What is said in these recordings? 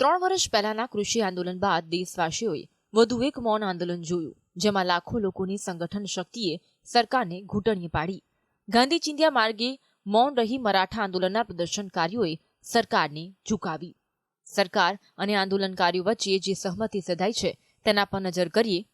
ત્રણ વર્ષ પહેલાના કૃષિ આંદોલન બાદ દેશવાસીઓએ વધુ એક મૌન આંદોલન જોયું, જેમાં લાખો લોકોની સંગઠન શક્તિએ સરકારને ઘૂંટણીએ પાડી. ગાંધી ચિંધ્યા માર્ગે મૌન રહી મરાઠા આંદોલનના પ્રદર્શનકારીઓએ સરકારને ઝુકાવી. સરકાર અને આંદોલનકારીઓ વચ્ચે જે સહમતિ સધાઈ છે, તેના પર નજર કરીએ,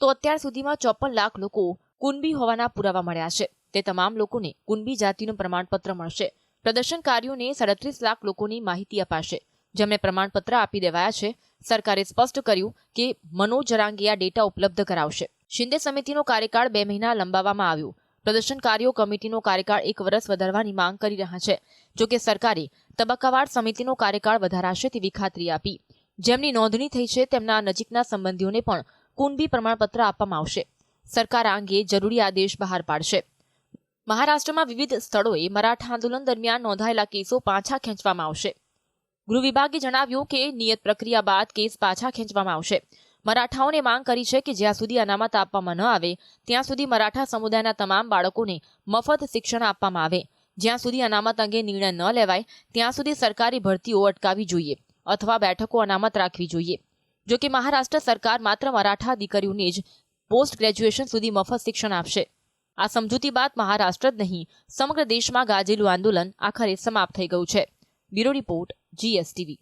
તો અત્યાર સુધીમાં ચોપન લાખ લોકો કુંબી હોવાના પુરાવા મળ્યા છે. તે તમામ લોકોને કુનબી જાતિનું પ્રમાણપત્ર મળશે. પ્રદર્શનકારીઓને સાડત્રીસ લાખ લોકોની માહિતી અપાશે. જેમને પ્રમાણપત્ર આપી દેવાયા છે, સરકારે સ્પષ્ટ કર્યું કે મનોજ જરાંગે આ ડેટા ઉપલબ્ધ કરાવશે. શિંદે સમિતિનો કાર્યકાળ બે મહિના લંબાવવામાં આવ્યો. પ્રદર્શનકારીઓ કમિટીનો કાર્યકાળ એક વર્ષ વધારવાની માંગ કરી રહ્યા છે. જોકે સરકારે તબક્કાવાર સમિતિનો કાર્યકાળ વધારાશે તેવી ખાતરી આપી. જેમની નોંધણી થઈ છે, તેમના નજીકના સંબંધીઓને પણ કુનબી પ્રમાણપત્ર આપવામાં આવશે. સરકાર આ અંગે જરૂરી આદેશ બહાર પાડશે. મહારાષ્ટ્રમાં વિવિધ સ્થળોએ મરાઠા આંદોલન દરમિયાન નોંધાયેલા કેસો પાછા ખેંચવામાં આવશે. ગૃહ વિભાગે જણાવ્યું કે નિયત પ્રક્રિયા બાદ કેસ પાછા ખેંચવામાં આવશે. મરાઠાઓને માંગ કરી છે કે જ્યાં સુધી અનામત આપવામાં ન આવે, ત્યાં સુધી મરાઠા સમુદાયના તમામ બાળકોને મફત શિક્ષણ આપવામાં આવે. જ્યાં સુધી અનામત અંગે નિર્ણય ન લેવાય, ત્યાં સુધી સરકારી ભરતીઓ અટકાવી જોઈએ અથવા બેઠકો અનામત રાખવી જોઈએ. જો કે મહારાષ્ટ્ર સરકાર માત્ર મરાઠા દીકરીઓને જ પોસ્ટ ગ્રેજ્યુએશન સુધી મફત શિક્ષણ આપશે. આ સમજૂતી બાદ મહારાષ્ટ્ર જ નહીં, સમગ્ર દેશમાં ગાજેલું આંદોલન આખરે સમાપ્ત થઈ ગયું છે. Bureau report GSTV